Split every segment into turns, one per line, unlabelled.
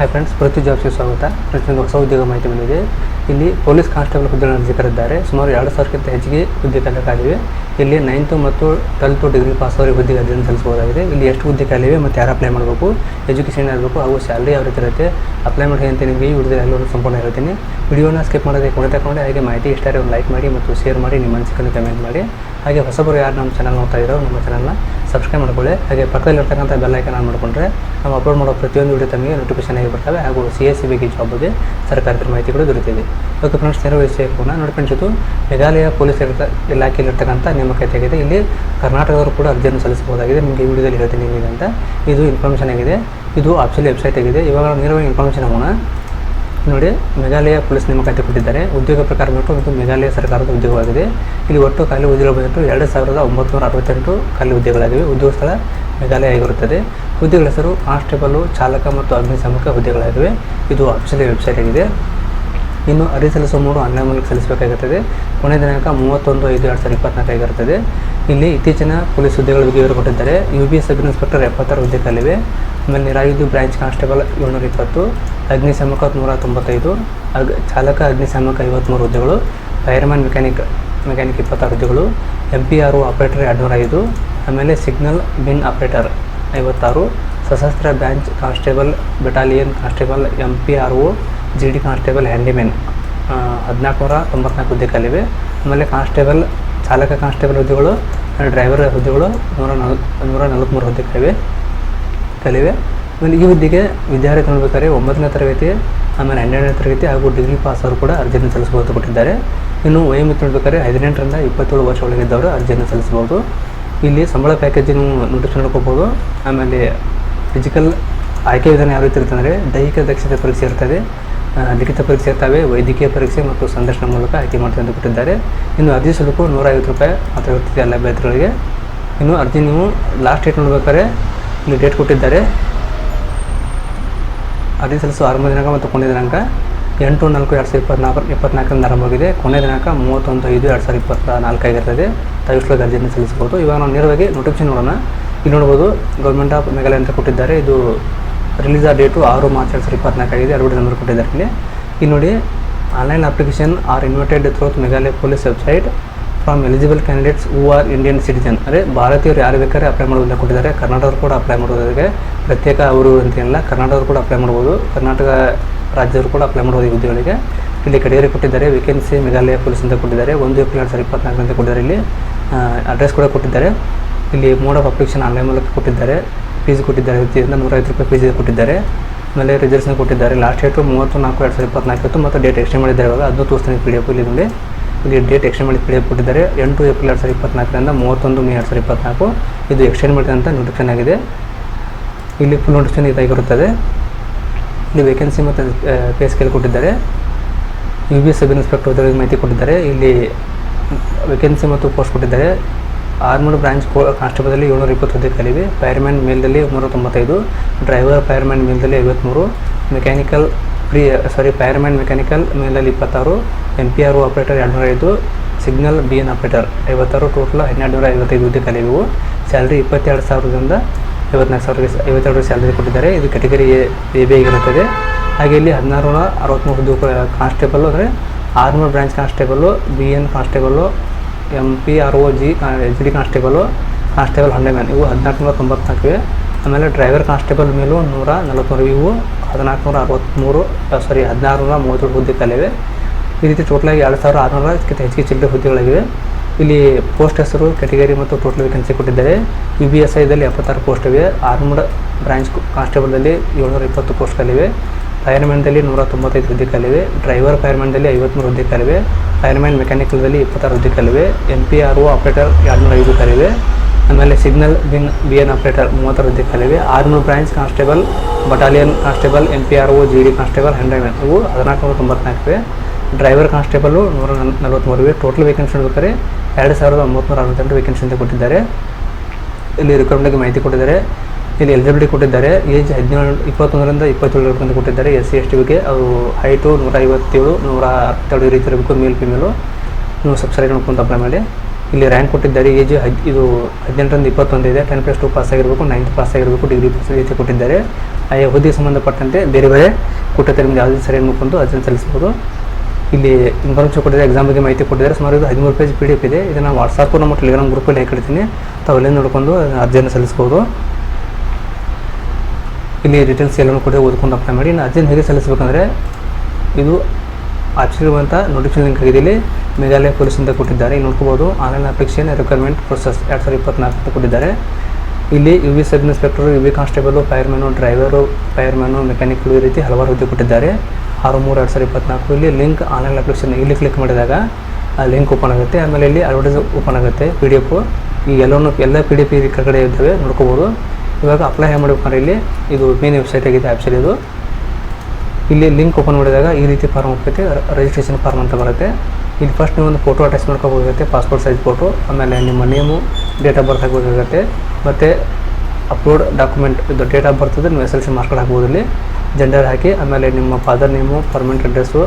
Hi friends ಪ್ರತಿ ಜಾಬ್ಸ್ಗೆ ಸ್ವಾಗತ. ಪ್ರತಿಯೊಂದು ಹೊಸ ಉದ್ಯೋಗ ಮಾಹಿತಿ ಬಂದಿದೆ. ಇಲ್ಲಿ ಪೊಲೀಸ್ ಕಾನ್ಸ್ಟೇಬಲ್ ಹುದ್ದೆಗಳನ್ನು ಅರ್ಜಿ ಕರೆದಿದ್ದಾರೆ ಸುಮಾರು ಎರಡು ಸಾವಿರಕ್ಕಿಂತ ಹೆಚ್ಚಿಗೆ ಹುದ್ದೆ ಖಾಲಿವೆ ಇಲ್ಲಿ ನೈನ್ತು ಮತ್ತು ಟ್ವೆಲ್ತು ಡಿಗ್ರಿ ಪಾಸ್ ಅವರಿಗೆ ಹುದ್ದೆಗೆ ಅರ್ಜಿಯನ್ನು ಸಲ್ಲಿಸಬಹುದಾಗಿದೆ. ಇಲ್ಲಿ ಎಷ್ಟು ಹುದ್ದೆ ಕಾಲಿವೆ ಮತ್ತು ಯಾರು ಅಪ್ಲೈ ಮಾಡಬೇಕು? ಎಜುಕೇಷನ್ ಇರಬೇಕು, ಹಾಗೂ ಸ್ಯಾಲ್ರಿ ಯಾವ ರೀತಿ ಇರುತ್ತೆ? ಅಪ್ಲೈ ಮಾಡಿ ಅಂತ ನಿಮಗೆ ಈ ವಿಡಿಯೋದಲ್ಲಿ ಎಲ್ಲರೂ ಸಂಪೂರ್ಣ ಹೇಳ್ತೀನಿ. ವಿಡಿಯೋನ ಸ್ಕಿಪ್ ಮಾಡೋದೇ ಕೊನೆ ತಗೊಂಡೆ ಹಾಗೆ ಮಾಹಿತಿ ಇಷ್ಟ ಒಂದು ಲೈಕ್ ಮಾಡಿ ಮತ್ತು ಶೇರ್ ಮಾಡಿ, ನಿಮ್ಮ ಅನಿಸಿಕೆಯನ್ನು ಕಮೆಂಟ್ ಮಾಡಿ. ಹಾಗೆ ಹೊಸಬರು ಯಾರು ನಮ್ಮ ಚಾನಲ್ ನೋಡ್ತಾ ಇರೋ ನಮ್ಮ ಚಾನಲ್ನ ಸಬ್ಸ್ಕ್ರೈಬ್ ಮಾಡ್ಕೊಳ್ಳಿ. ಹಾಗೆ ಪಕ್ಕದಲ್ಲಿರ್ತಕ್ಕಂಥ ಬೆಲ್ ಐಕನ್ ಆನ್ ಮಾಡಿಕೊಂಡ್ರೆ ನಾವು ಅಪ್ಲೋಡ್ ಮಾಡೋ ಪ್ರತಿಯೊಂದು ವಿಡಿಯೋ ತಮಗೆ ನೋಟಿಫಿಕೇಶನ್ ಆಗಿ ಬರ್ತವೆ. ಹಾಗೂ ಸಿ ಎಸ್ ಸಿ ಬಗ್ಗೆ ಜಾಬ್ ಬಗ್ಗೆ ಸರ್ಕಾರದ ಮಾಹಿತಿಗಳು ದೊರೆತಿದೆ ಓಕೆ ಫ್ರೆಂಡ್ಸ್ ನೇರ ವಿಷಯಕ್ಕೆ ಹೋಗೋಣ ನೋಡಿ ಫ್ರೆಂಡ್ಸ್ ಇದು ಮೇಘಾಲಯ ಪೊಲೀಸ್ ಇಲಾಖೆಯಲ್ಲಿರ್ತಕ್ಕಂಥ ನೇಮಕಾತಿ ಆಗಿದೆ ಇಲ್ಲಿ ಕರ್ನಾಟಕದವರು ಕೂಡ ಅರ್ಜಿಯನ್ನು ಸಲ್ಲಿಸಬಹುದಾಗಿದೆ. ನಿಮಗೆ ಈ ವಿಡಿಯೋದಲ್ಲಿ ಹೇಳ್ತೀನಿ ಏನಿದೆ ಅಂತ. ಇದು ಇನ್ಫಾರ್ಮೇಷನ್ ಆಗಿದೆ. ಇದು ಆಫಿಷಿಯಲ್ ವೆಬ್ಸೈಟ್ ಆಗಿದೆ. ಇವಾಗ ನೀರವ ನೇರವಾಗಿ ಇನ್ಫಾರ್ಮೇಷನ್ ಹೋಗೋಣ ನೋಡಿ, ಮೇಘಾಲಯ ಪೊಲೀಸ್ ನೇಮಕಾತಿ ಕೊಟ್ಟಿದ್ದಾರೆ. ಉದ್ಯೋಗ ಪ್ರಕಾರ ಬಿಟ್ಟು ಇದು ಮೇಘಾಲಯ ಸರ್ಕಾರದ ಉದ್ಯೋಗವಾಗಿದೆ. ಇಲ್ಲಿ ಒಟ್ಟು ಖಾಲಿ ಉದ್ಯೋಗ ಬಂದಿಟ್ಟು ಎರಡು ಸಾವಿರದ ಒಂಬತ್ತು ಅರವತ್ತೆಂಟು ಖಾಲಿ ಹುದ್ದೆಗಳಾಗಿವೆ ಉದ್ಯೋಗ ಸ್ಥಳ ಮೇಘಾಲಯ ಆಗಿರುತ್ತದೆ. ಹುದ್ದೆಗಳ ಹೆಸರು ಕಾನ್ಸ್ಟೇಬಲು, ಚಾಲಕ ಮತ್ತು ಅಗ್ನಿಶಾಮಕ ಹುದ್ದೆಗಳಾಗಿವೆ. ಇದು ಆಫಿಷಿಯಲ್ ವೆಬ್ಸೈಟ್ ಆಗಿದೆ. ಇನ್ನು ಅರ್ಜಿ ಸಲ್ಲಿಸುವ ಮೂರು ಆನ್ಲೈನ್ ಮೂಲಕ ಸಲ್ಲಿಸಬೇಕಾಗುತ್ತದೆ. ಕೊನೆಯ ದಿನಾಂಕ ಮೂವತ್ತೊಂದು ಐದು ಎರಡು ಸಾವಿರದ ಇಪ್ಪತ್ನಾಲ್ಕು ಆಗಿರುತ್ತದೆ. ಇಲ್ಲಿ ಇತ್ತೀಚಿನ ಪೊಲೀಸ್ ಹುದ್ದೆಗಳ ಬಗ್ಗೆ ವಿವರ ಕೊಟ್ಟಿದ್ದಾರೆ ಯು ಬಿ ಸಬ್ ಇನ್ಸ್ಪೆಕ್ಟರ್ ಎಪ್ಪತ್ತಾರು ಹುದ್ದೆಗಳಿವೆ ಆಮೇಲೆ ನಿರಾಯುಧ ಬ್ರಾಂಚ್ ಕಾನ್ಸ್ಟೇಬಲ್ ಏಳ್ನೂರ ಇಪ್ಪತ್ತು ಅಗ್ನಿಶಾಮಕ ನೂರ ತೊಂಬತ್ತೈದು, ಅಗ್ ಚಾಲಕ ಅಗ್ನಿಶಾಮಕ ಐವತ್ತ್ಮೂರು ಹುದ್ದೆಗಳು ಫೈರ್ಮ್ಯಾನ್ ಮೆಕ್ಯಾನಿಕ್ ಮೆಕ್ಯಾನಿಕ್ ಇಪ್ಪತ್ತಾರು ಹುದ್ದೆಗಳು ಎಂ ಪಿ ಆರ್ ಆಪ್ರೇಟರ್ ಎರಡುನೂರ ಐದು ಆಮೇಲೆ ಸಿಗ್ನಲ್ ಬಿನ್ ಆಪರೇಟರ್ ಐವತ್ತಾರು, ಸಶಸ್ತ್ರ branch constable battalion constable M P R O G D constable handymen ಹದಿನಾಲ್ಕುನೂರ ತೊಂಬತ್ನಾಲ್ಕು ಹುದ್ದೆ ಖಾಲಿವೆ ಆಮೇಲೆ ಕಾನ್ಸ್ಟೇಬಲ್ ಚಾಲಕ ಕಾನ್ಸ್ಟೇಬಲ್ ಹುದ್ದೆಗಳು ಡ್ರೈವರ್ ಹುದ್ದೆಗಳು ನೂರ ನಲ್, ನೂರ ನಲವತ್ತ್ಮೂರು ಹುದ್ದೆ ಕಲಿವೆ ಕಲಿವೆ ಆಮೇಲೆ ಈ ಹುದ್ದೆಗೆ ವಿದ್ಯಾರ್ಥಿ ನೋಡ್ಬೇಕಾದ್ರೆ ಒಂಬತ್ತನೇ ತರಗತಿ, ಆಮೇಲೆ ಹನ್ನೆರಡನೇ ತರಗತಿ ಹಾಗೂ ಡಿಗ್ರಿ ಪಾಸ್ ಅವರು ಕೂಡ ಅರ್ಜಿಯನ್ನು ಸಲ್ಲಿಸಬಹುದು ಕೊಟ್ಟಿದ್ದಾರೆ. ಇನ್ನು ವಯೋಮಿತಿ ನೋಡ್ಬೇಕಾದ್ರೆ ಹದಿನೆಂಟರಿಂದ ಇಪ್ಪತ್ತೇಳು ವರ್ಷ ಒಳಗಿದ್ದವರು ಅರ್ಜಿಯನ್ನು ಸಲ್ಲಿಸಬಹುದು. ಇಲ್ಲಿ ಸಂಬಳ ಪ್ಯಾಕೇಜ್ ನೀವು ನೋಟಿಸ್ ನೋಡ್ಕೋಬೋದು ಆಮೇಲೆ ಫಿಸಿಕಲ್ ಆಯ್ಕೆ ವಿಧಾನ ಯಾವ ರೀತಿ ಇರುತ್ತೆ ಅಂದರೆ ದೈಹಿಕ ದಕ್ಷತೆ ಪರೀಕ್ಷೆ ಇರ್ತದೆ. ಲಿಖಿತ ಪರೀಕ್ಷೆ ಇರ್ತವೆ ವೈದ್ಯಕೀಯ ಪರೀಕ್ಷೆ ಮತ್ತು ಸಂದರ್ಶನ ಮೂಲಕ ಆಯ್ಕೆ ಮಾಡ್ತೀವಿ ಅಂತ ಕೊಟ್ಟಿದ್ದಾರೆ. ಇನ್ನು ಅರ್ಜಿ ಸ್ವಲ್ಪ ನೂರೈವತ್ತು ರೂಪಾಯಿ ಮಾತ್ರ ಇರ್ತಿದೆ ಎಲ್ಲ ಅಭ್ಯರ್ಥಿಗಳಿಗೆ ಇನ್ನು ಅರ್ಜಿ ನೀವು ಲಾಸ್ಟ್ ಡೇಟ್ ನೋಡ್ಬೇಕಾದ್ರೆ ಇಲ್ಲಿ ಡೇಟ್ ಕೊಟ್ಟಿದ್ದಾರೆ. ಅರ್ಜಿ ಸಲ್ಲಿಸುವ ಆರಂಭ ದಿನಾಂಕ ಮತ್ತು ಕೊನೆಯ ದಿನಾಂಕ ಎಂಟು, ನಾಲ್ಕು, ಎರಡು ಸಾವಿರದ ಇಪ್ಪತ್ನಾಲ್ಕು, ಇಪ್ಪತ್ನಾಲ್ಕರಿಂದ ಆರಂಭವಾಗಿದೆ ಕೊನೆಯ ದಿನಾಂಕ ಮೂವತ್ತೊಂದು, ಐದು, ಎರಡು ಸಾವಿರದ ಇಪ್ಪತ್ತ ನಾಲ್ಕಾಗಿರ್ತದೆ ತಾವಿಷ್ಟೊಳಗೆ ಅರ್ಜಿಯನ್ನು ಸಲ್ಲಿಸಬಹುದು. ಇವಾಗ ನಾವು ನೇರವಾಗಿ ನೋಟಿಫಿಕೇಶನ್ ನೋಡೋಣ. ಇಲ್ಲಿ ನೋಡ್ಬೋದು ಗೌರ್ಮೆಂಟ್ ಆಫ್ ಮೇಘಾಲಯ ಅಂತ ಕೊಟ್ಟಿದ್ದಾರೆ. ಇದು ರಿಲೀಸ್ ಆ ಡೇಟು ಆರು ಮಾರ್ಚ್ ಎರಡು ಸಾವಿರದ ಇಪ್ಪತ್ನಾಲ್ಕಾಗಿದೆ ಎರಡು ನಂಬರ್ ಕೊಟ್ಟಿದ್ದಾರೆ ಇಲ್ಲಿ. ಈ ನೋಡಿ online application are invited through Meghalaya police website from eligible candidates who are Indian citizen ಅಂದರೆ ಭಾರತೀಯರು ಯಾರು ಬೇಕಾದ್ರೆ ಅಪ್ಲೈ ಮಾಡೋದಿಲ್ಲ ಕೊಟ್ಟಿದ್ದಾರೆ. ಕರ್ನಾಟಕರು ಕೂಡ ಅಪ್ಲೈ ಮಾಡೋದಕ್ಕೆ ಪ್ರತ್ಯೇಕ ಅವರು ಅಂತೇನಿಲ್ಲ ಕರ್ನಾಟಕರು ಕೂಡ ಅಪ್ಲೈ ಮಾಡ್ಬೋದು ಕರ್ನಾಟಕ ರಾಜ್ಯದವರು ಕೂಡ ಅಪ್ಲೈ ಮಾಡ್ಬೋದು ಈ ಹುದ್ದೆಗಳಿಗೆ. ಇಲ್ಲಿ ಕಡೆಯರಿ ಕೊಟ್ಟಿದ್ದಾರೆ ವೇಕೆನ್ಸಿ ಮೇಘಾಲಯ ಪೊಲೀಸ್ ಅಂತ ಕೊಟ್ಟಿದ್ದಾರೆ. ಒಂದು ಏಪ್ರಿಲ್ ಎರಡು ಸಾವಿರದ ಇಪ್ಪತ್ನಾಲ್ಕು ಅಂತ ಕೊಟ್ಟಿದ್ದಾರೆ ಇಲ್ಲಿ. ಅಡ್ರೆಸ್ ಕೂಡ ಕೊಟ್ಟಿದ್ದಾರೆ. ಇಲ್ಲಿ ಮೋಡ್ ಆಫ್ ಅಪ್ಲಿಕೇಶನ್ ಆನ್ಲೈನ್ ಮೂಲಕ ಕೊಟ್ಟಿದ್ದಾರೆ. ಫೀಸ್ ಕೊಟ್ಟಿದ್ದಾರೆ ವೃತ್ತಿಯಿಂದ ನೂರೈವತ್ತು ರೂಪಾಯಿ ಫೀಸ್ ಕೊಟ್ಟಿದ್ದಾರೆ. ಆಮೇಲೆ ರಿಸರ್ವೇಷನ್ ಕೊಟ್ಟಿದ್ದಾರೆ. ಲಾಸ್ಟ್ ಡೇಟು ಮೂವತ್ತು, ನಾಲ್ಕು, ಎರಡು ಸಾವಿರದ ಇಪ್ಪತ್ನಾಲ್ಕು ಇತ್ತು. ಮತ್ತು ಡೇಟ್ ಎಕ್ಸ್ಟೆಂಡ್ ಮಾಡಿದ್ದಾರೆ ಇವಾಗ. ಅದನ್ನು ತೋರಿಸ್ತೀನಿ ಪಿ ಡಿ ಎಫ್ ಇಲ್ಲಿ ನೋಡಿ. ಇಲ್ಲಿ ಡೇಟ್ ಎಕ್ಸ್ಟೆಂಡ್ ಮಾಡಿ ಪಿ ಡಿ ಎಫ್ ಕೊಟ್ಟಿದ್ದಾರೆ. ಎಂಟು ಏಪ್ರಿಲ್ ಎರಡು ಸಾವಿರದ ಇಪ್ಪತ್ನಾಲ್ಕರಿಂದ ಮೂವತ್ತೊಂದು ಮೇ ಎರಡು ಸಾವಿರದ ಇಪ್ಪತ್ನಾಲ್ಕು. ಇದು ಎಕ್ಸ್ಟೆಂಡ್ ಮಾಡಿದಂಥ ಅಂತ ನೋಟಿಫಿಕೇಶನ್ ಆಗಿದೆ. ಇಲ್ಲಿ ಫುಲ್ ನೋಟಿಫಿಕೇಶನ್ ಇದಾಗಿರುತ್ತದೆ ಇಲ್ಲಿ ವೇಕೆನ್ಸಿ ಮತ್ತು ಪೇ ಸ್ಕೇಲ್ ಕೊಟ್ಟಿದ್ದಾರೆ. ಯು ಬಿ ಸಬ್ ಇನ್ಸ್ಪೆಕ್ಟರ್ ಮಾಹಿತಿ ಕೊಟ್ಟಿದ್ದಾರೆ. ಇಲ್ಲಿ ವೇಕೆನ್ಸಿ ಮತ್ತು ಪೋಸ್ಟ್ ಕೊಟ್ಟಿದ್ದಾರೆ. ಆರ್ಮಡ್ ಬ್ರಾಂಚ್ ಕಾನ್ಸ್ಟೇಬಲ್ ಕಾನ್ಸ್ಟೇಬಲಲ್ಲಿ ಏಳ್ನೂರ ಇಪ್ಪತ್ತು ಹುದ್ದೆ ಖಾಲಿವೆ ಫೈರ್ಮ್ಯಾನ್ ಮೇಲ್ದಲ್ಲಿ ನೂರ ತೊಂಬತ್ತೈದು ಡ್ರೈವರ್, ಫೈರ್ಮ್ಯಾನ್ ಮೇಲ್ದಲ್ಲಿ ಐವತ್ತ್ಮೂರು ಮೆಕ್ಯಾನಿಕಲ್, ಪ್ರೀ ಸಾರಿ ಫೈರ್ಮ್ಯಾನ್ ಮೆಕ್ಯಾನಿಕಲ್ ಮೇಲಲ್ಲಿ ಇಪ್ಪತ್ತಾರು. ಎಂ ಪಿ ಆರ್ ಆಪ್ರೇಟರ್ ಎರಡುನೂರ ಐದು ಸಿಗ್ನಲ್ ಬಿ ಎನ್ ಆಪ್ರೇಟರ್ ಐವತ್ತಾರು. ಟೋಟಲ್ ಹನ್ನೆರಡು ನೂರ ಐವತ್ತೈದು ಹುದ್ದೆ ಖಾಲಿವು ಸ್ಯಾಲ್ರಿ ಇಪ್ಪತ್ತೆರಡು ಸಾವಿರದಿಂದ ಐವತ್ನಾಲ್ಕು ಸಾವಿರ ಐವತ್ತೆರಡು ಸ್ಯಾಲ್ರಿ ಕೊಟ್ಟಿದ್ದಾರೆ. ಇದು ಕೆಟಗರಿ ಎ ಬಿ ಆಗಿರುತ್ತದೆ. ಹಾಗೆ ಇಲ್ಲಿ ಹದಿನಾರು ನೂರ ಅರವತ್ತ್ಮೂರು ಹುದ್ದೆ ಕಾನ್ಸ್ಟೇಬಲ್ ಅಂದರೆ armour branch constable, B N constable M P R O G H D constable constable hundred ಇವು ಹದಿನಾಲ್ಕು ನೂರ ತೊಂಬತ್ನಾಲ್ಕಿವೆ ಆಮೇಲೆ ಡ್ರೈವರ್ ಕಾನ್ಸ್ಟೇಬಲ್ ಮೇಲೂ ನೂರ ನಲವತ್ತ್ಮೂರು ಇವು ಹದಿನಾಲ್ಕು ನೂರ ಅರವತ್ತ್ಮೂರು ಸಾರಿ ಹದಿನಾರು ನೂರ ಮೂವತ್ತೇಳು ಹುದ್ದೆ ಕಲಿವೆ. ಈ ರೀತಿ ಟೋಟಲಾಗಿ ಎರಡು ಸಾವಿರ ಆರುನೂರಕ್ಕಿಂತ ಹೆಚ್ಚಿಗೆ ಚಿಲ್ಲರೆ ಹುದ್ದೆಗಳಿವೆ ಇಲ್ಲಿ ಪೋಸ್ಟ್ ಹೆಸರು ಕೆಟಗರಿ ಮತ್ತು ಟೋಟಲ್ ವೇಕೆನ್ಸಿ ಕೊಟ್ಟಿದ್ದಾರೆ. ಯು ಬಿ ಎಸ್ ಐದಲ್ಲಿ ಎಪ್ಪತ್ತಾರು ಪೋಸ್ಟ್ ಇವೆ. ಆರ್ಮ್ಡ್ ಬ್ರಾಂಚ್ ಕಾನ್ಸ್ಟೇಬಲ್ದಲ್ಲಿ ಏಳ್ನೂರ ಇಪ್ಪತ್ತು ಪೋಸ್ಟ್ ಫೈರ್ಮ್ಯಾನ್ದಲ್ಲಿ ನೂರ ತೊಂಬತ್ತೈದು ಹುದ್ದೆ ಕಲಿವೆ ಡ್ರೈವರ್ ಫೈರ್ಮ್ಯಾನ್ದಲ್ಲಿ ಐವತ್ತ್ಮೂರು ಹುದ್ದೆ ಕಲಿವೆ ಫೈರ್ಮ್ಯಾನ್ ಮೆಕ್ಯಾನಿಕಲ್ದಲ್ಲಿ ಇಪ್ಪತ್ತಾರು ಹುದ್ದೆ ಕಲಿವೆ M P R O operator ಎರಡುನೂರ ಐದು ಕಲಿವೆ. ಆಮೇಲೆ ಸಿಗ್ನಲ್ ಬಿನ್ ಬಿ ಎನ್ ಆಪ್ರೇಟರ್ ಮೂವತ್ತಾರು ಹುದ್ದೆ ಕಲಿವೆ ಆರ್ನೂರು branch constable, battalion constable M P R O, G D constable hundred ಇವು ಹದಿನಾಲ್ಕು ನೂರ ತೊಂಬತ್ನಾಲ್ಕು ಡ್ರೈವರ್ ಕಾನ್ಸ್ಟೇಬಲು ನೂರ ನಲ್ವತ್ತ್ಮೂರು ಇವೆ ಟೋಟಲ್ ವೇಕೆನ್ಸಿ ನೋಡ್ಬೇಕಾದ್ರೆ ಎರಡು ಸಾವಿರದ ಒಂಬತ್ತು ಅರವತ್ತೆಂಟು ವೇಕೆನ್ಸಿ ಅಂತ ಕೊಟ್ಟಿದ್ದಾರೆ. ಇಲ್ಲಿ ರಿಕ್ರೂಟ್ಮೆಂಟ್ಗೆ ಮಾಹಿತಿ ಕೊಟ್ಟಿದ್ದಾರೆ. ಇಲ್ಲಿ ಎಲಿಜಿಬಿಲಿಟಿ ಕೊಟ್ಟಿದ್ದಾರೆ. ಏಜ್ ಹದಿನೇಳು, ಇಪ್ಪತ್ತೊಂದರಿಂದ ಇಪ್ಪತ್ತೇಳು ಅಂತ ಕೊಟ್ಟಿದ್ದಾರೆ. ಎಸ್ ಸಿ ಎಸ್ ಟಿಗೆ ಅದು ಹೈಟು ನೂರ ಐವತ್ತೇಳು ನೂರ ಹತ್ತೆರಡು ರೀತಿ ಇರಬೇಕು ಮೇಲ್ ಫಿಮೇಲು ನೀವು ಸಬ್ಸ್ಕ್ರೈಬ್ ಮಾಡ್ಕೊಂತ ಅಪ್ಲೈ ಮಾಡಿ. ಇಲ್ಲಿ ರ್ಯಾಂಕ್ ಕೊಟ್ಟಿದ್ದಾರೆ. ಏಜ್ ಹದ್, ಇದು ಹದಿನೆಂಟರಿಂದ ಇಪ್ಪತ್ತೊಂದು ಇದೆ. ಟೆನ್ ಪ್ಲಸ್ ಟು ಪಾಸ್ ಆಗಿರಬೇಕು ನೈನ್ತ್ ಪಾಸ್ ಆಗಿರಬೇಕು ಡಿಗ್ರಿ ಪಾಸ್ ರೀತಿ ಕೊಟ್ಟಿದ್ದಾರೆ. ಆಯಾ ಹುದ್ದೆಗೆ ಸಂಬಂಧಪಟ್ಟಂತೆ ಬೇರೆ ಬೇರೆ ಕೊಟ್ಟಿರ್ತಾರೆ ನಿಮ್ಗೆ ಯಾವುದೇ ಸರಿ ನೋಡ್ಕೊಂಡು ಅದನ್ನು ಸಲ್ಲಿಸ್ಬೋದು ಇಲ್ಲಿ ಇನ್ಫಾರ್ಮೇಷನ್ ಕೊಟ್ಟಿದ್ದಾರೆ ಎಕ್ಸಾಮ್ ಬಗ್ಗೆ ಮಾಹಿತಿ ಕೊಟ್ಟಿದ್ದಾರೆ. ಸುಮಾರು ಇದು ಹದಿಮೂರು ಪೇಜ್ ಪಿ ಡಿ ಎಫ್ ಇದೆ. ಇದನ್ನು ವಾಟ್ಸಾಪು ನಮ್ಮ ಟೆಲಿಗ್ರಾಮ್ ಗ್ರೂಪಲ್ಲಿ ಹಾಕಿಡ್ತೀನಿ ತಾವು ಅಲ್ಲೇ ನೋಡ್ಕೊಂಡು ಅರ್ಜಿಯನ್ನು ಸಲ್ಲಿಸ್ಬೋದು ಇಲ್ಲಿ ಡೀಟೇಲ್ಸ್ ಎಲ್ಲ ಕೂಡ ಓದ್ಕೊಂಡು ಅಪ್ಲೈ ಮಾಡಿ, ಇನ್ನು ಅರ್ಜಿನ ಹೇಗೆ ಸಲ್ಲಿಸಬೇಕಂದ್ರೆ ಇದು ಆಚರಿರುವಂಥ ನೋಟಿಫಿಕೇಶನ್ ಲಿಂಕ್ ಆಗಿದೆ ಇಲ್ಲಿ. ಮೇಘಾಲಯ ಪೊಲೀಸಿಂದ ಕೊಟ್ಟಿದ್ದಾರೆ. ಇಲ್ಲಿ ನೋಡ್ಕೋಬೋದು ಆನ್ಲೈನ್ ಅಪ್ಲಿಕೇಶನ್ ರಿಕ್ವೈರ್ಮೆಂಟ್ ಪ್ರೊಸೆಸ್ ಎರಡು ಸಾವಿರದ ಇಪ್ಪತ್ನಾಲ್ಕು ಕೊಟ್ಟಿದ್ದಾರೆ. ಇಲ್ಲಿ U V sub inspector U V constable fireman driver fireman ಮೆಕ್ಯಾನಿಕ್ಗಳು ಈ ರೀತಿ ಹಲವಾರು ಹುದ್ದೆ ಕೊಟ್ಟಿದ್ದಾರೆ. ಆರು ಮೂರು ಎರಡು ಸಾವಿರದ ಇಪ್ಪತ್ನಾಲ್ಕು ಇಲ್ಲಿ ಲಿಂಕ್ ಆನ್ಲೈನ್ ಅಪ್ಲಿಕೇಶನ್ ಇಲ್ಲಿ ಕ್ಲಿಕ್ ಮಾಡಿದಾಗ ಆ ಲಿಂಕ್ ಓಪನ್ ಆಗುತ್ತೆ. ಆಮೇಲೆ ಇಲ್ಲಿ ಅಡ್ವರ್ಟೈಸ್ ಓಪನ್ ಆಗುತ್ತೆ. ಪಿ ಡಿ ಎಫು ಈ ಎಲ್ಲವನ್ನು, ಎಲ್ಲ ಪಿ ಡಿ ಎಫ್ ಈ ಕಡೆ ಇದ್ದಾವೆ, ನೋಡ್ಕೋಬೋದು. ಇವಾಗ ಅಪ್ಲೈ ಹೇಗೆ ಮಾಡ್ಬೇಕಂದ್ರೆ ಇಲ್ಲಿ ಇದು ಮೇನ್ ವೆಬ್ಸೈಟ್ ಆಗಿದೆ ಆ್ಯಪ್ಸಲ್ಲಿ ಇದು. ಇಲ್ಲಿ ಲಿಂಕ್ ಓಪನ್ ಮಾಡಿದಾಗ ಈ ರೀತಿ ಫಾರ್ಮ್ ಹೋಗ್ತೈತೆ ರಿಜಿಸ್ಟ್ರೇಷನ್ ಫಾರ್ಮ್ ಅಂತ ಬರುತ್ತೆ. ಇಲ್ಲಿ ಫಸ್ಟ್ ನೀವು ಒಂದು ಫೋಟೋ ಅಟ್ಯಾಚ್ ಮಾಡ್ಕೋಬೇಕಾಗುತ್ತೆ ಪಾಸ್ಪೋರ್ಟ್ ಸೈಜ್ ಫೋಟೋ ಆಮೇಲೆ ನಿಮ್ಮ ನೇಮು ಡೇಟ್ ಆಫ್ ಬರ್ತ್ ಹಾಕಬೇಕಾಗುತ್ತೆ ಮತ್ತು ಅಪ್ಲೋಡ್ ಡಾಕ್ಯುಮೆಂಟ್ ಇದು ಡೇಟ್ ಆಫ್ ಬರ್ತ್ ನೀವು ಎಸ್ ಎಲ್ ಸಿ ಕಾರ್ಡ್ ಹಾಕ್ಬೋದು ಇಲ್ಲಿ. ಜೆಂಡರ್ ಹಾಕಿ, ಆಮೇಲೆ ನಿಮ್ಮ father name permanent address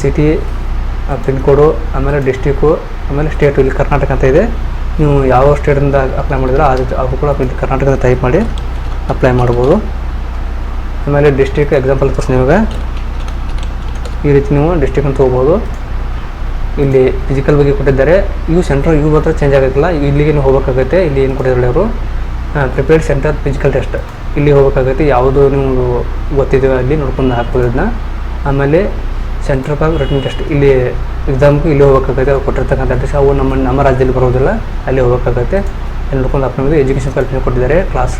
city pin code ಆಮೇಲೆ ಡಿಸ್ಟಿಕ್ಕು ಆಮೇಲೆ ಸ್ಟೇಟು ಇಲ್ಲಿ ಕರ್ನಾಟಕ ಅಂತ ಇದೆ. ನೀವು ಯಾವ ಸ್ಟೇಟಿಂದ ಅಪ್ಲೈ ಮಾಡಿದ್ರೆ ಅದು ಅದು ಕೂಡ ಕರ್ನಾಟಕದ ಟೈಪ್ ಮಾಡಿ ಅಪ್ಲೈ ಮಾಡ್ಬೋದು. ಆಮೇಲೆ ಡಿಸ್ಟಿಕ್ ಎಕ್ಸಾಂಪಲ್ ತೋರಿಸಿ ನಿಮಗೆ. ಈ ರೀತಿ ನೀವು ಡಿಸ್ಟಿಕ್ ಅಂತ ಹೋಗ್ಬೋದು. ಇಲ್ಲಿ ಫಿಸಿಕಲ್ ಬಗ್ಗೆ ಕೊಟ್ಟಿದ್ದಾರೆ. ಇವು ಸೆಂಟ್ರ್ ಇವು ಮಾತ್ರ ಚೇಂಜ್ ಆಗೋಕ್ಕಿಲ್ಲ. ಇಲ್ಲಿಗೆ ನೀವು ಹೋಗ್ಬೇಕಾಗತ್ತೆ. ಇಲ್ಲಿ ಏನು ಕೊಟ್ಟಿದ್ದಾರೆ ಅವರು? ಪ್ರಿಪೇರ್ಡ್ ಸೆಂಟರ್ ಫಿಸಿಕಲ್ ಟೆಸ್ಟ್ ಇಲ್ಲಿ ಹೋಗ್ಬೇಕಾಗತ್ತೆ. ಯಾವುದು ನೀವು ಗೊತ್ತಿದೆಯೋ ಅಲ್ಲಿ ನೋಡ್ಕೊಂಡು ಹಾಕ್ಬೋದು ಇದನ್ನ. ಆಮೇಲೆ ಸೆಂಟ್ರ್ ಬ್ಯಾಂಕ್ ರಿಟರ್ನ್ ಟೆಸ್ಟ್ ಇಲ್ಲಿ ಎಕ್ಸಾಮ್ಗೂ ಇಲ್ಲಿ ಹೋಗ್ಬೇಕಾಗತ್ತೆ. ಅವ್ರು ಕೊಟ್ಟಿರ್ತಕ್ಕಂಥ ಅಡ್ರೆಸ್ ಅವು ನಮ್ಮ ನಮ್ಮ ರಾಜ್ಯದಲ್ಲಿ ಬರೋದಿಲ್ಲ. ಅಲ್ಲಿ ಹೋಗ್ಬೇಕಾಗತ್ತೆ. ಅಲ್ಲಿ ನೋಡ್ಕೊಂಡು ಅಪ್ಪ ಎಜುಕೇಷನ್ ಕ್ವಾಲಿಫಿಕೇಷನ್ ಕೊಟ್ಟಿದ್ದಾರೆ. Class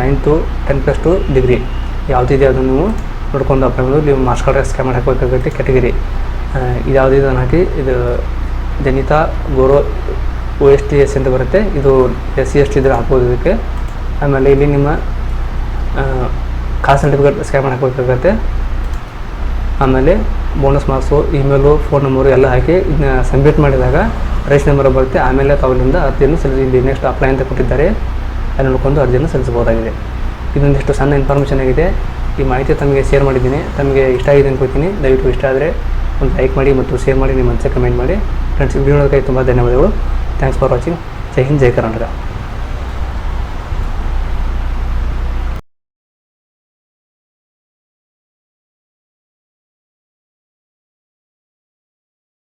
ninth ten plus two degree ಯಾವುದಿದೆ ಅದನ್ನು ನೀವು ನೋಡ್ಕೊಂಡು ಅಪ್ಲೈ ನೀವು ಮಾರ್ಕ್ಸ್ ಕಾರ್ಡ್ ಸ್ಕ್ಯಾನ್ ಮಾಡಿ ಹಾಕಬೇಕಾಗುತ್ತೆ ಕೆಟಗರಿ ಇದು ಯಾವುದಿದೆ ಹಾಕಿ, ಇದು ಜನಿತಾ ಗೌರವ ಒ ಎಸ್ ಟಿ ಎಸ್ ಅಂತ ಬರುತ್ತೆ. ಇದು ಎಸ್ ಸಿ ಎಸ್ ಟಿ ಇದ್ರೆ ಹಾಕ್ಬೋದು ಇದಕ್ಕೆ. ಆಮೇಲೆ ಇಲ್ಲಿ ನಿಮ್ಮ ಕಾಸ್ಟ್ ಸರ್ಟಿಫಿಕೇಟ್ ಸ್ಕ್ಯಾನ್ ಮಾಡಿ ಹಾಕಬೇಕಾಗತ್ತೆ. ಆಮೇಲೆ bonus marks email phone number ಎಲ್ಲ ಹಾಕಿ ಇದನ್ನ ಸಬ್ಮಿಟ್ ಮಾಡಿದಾಗ ರೇಷನ್ ನಂಬರ್ ಬರುತ್ತೆ. ಆಮೇಲೆ ತಾವಿನಿಂದ ಅರ್ಜಿಯನ್ನು ಸಲ್ಲಿಸಿ. ಇಲ್ಲಿ ನೆಕ್ಸ್ಟ್ ಅಪ್ಲೈ ಅಂತ ಕೊಟ್ಟಿದ್ದಾರೆ. ಅಲ್ಲಿ ನೋಡ್ಕೊಂಡು ಅರ್ಜಿಯನ್ನು ಸಲ್ಲಿಸಬಹುದಾಗಿದೆ. ಇದೊಂದಿಷ್ಟು ಸಣ್ಣ ಇನ್ಫಾರ್ಮೇಷನ್ ಆಗಿದೆ. ಈ ಮಾಹಿತಿ ತಮಗೆ ಶೇರ್ ಮಾಡಿದ್ದೀನಿ. ತಮಗೆ ಇಷ್ಟ ಆಗಿದೆ ಅನ್ಕೋತೀನಿ ದಯವಿಟ್ಟು ಇಷ್ಟ ಆದರೆ ಒಂದು ಲೈಕ್ ಮಾಡಿ ಮತ್ತು ಶೇರ್ ಮಾಡಿ. ನಿಮ್ಮ ಮನಸ್ಸೆ ಕಮೆಂಟ್ ಮಾಡಿ. ಫ್ರೆಂಡ್ಸ್ ವಿಡಿಯೋ ನೋಡೋದಕ್ಕೆ ತುಂಬ ಧನ್ಯವಾದಗಳು. Thanks for watching Jai Hind, Jai Karnataka.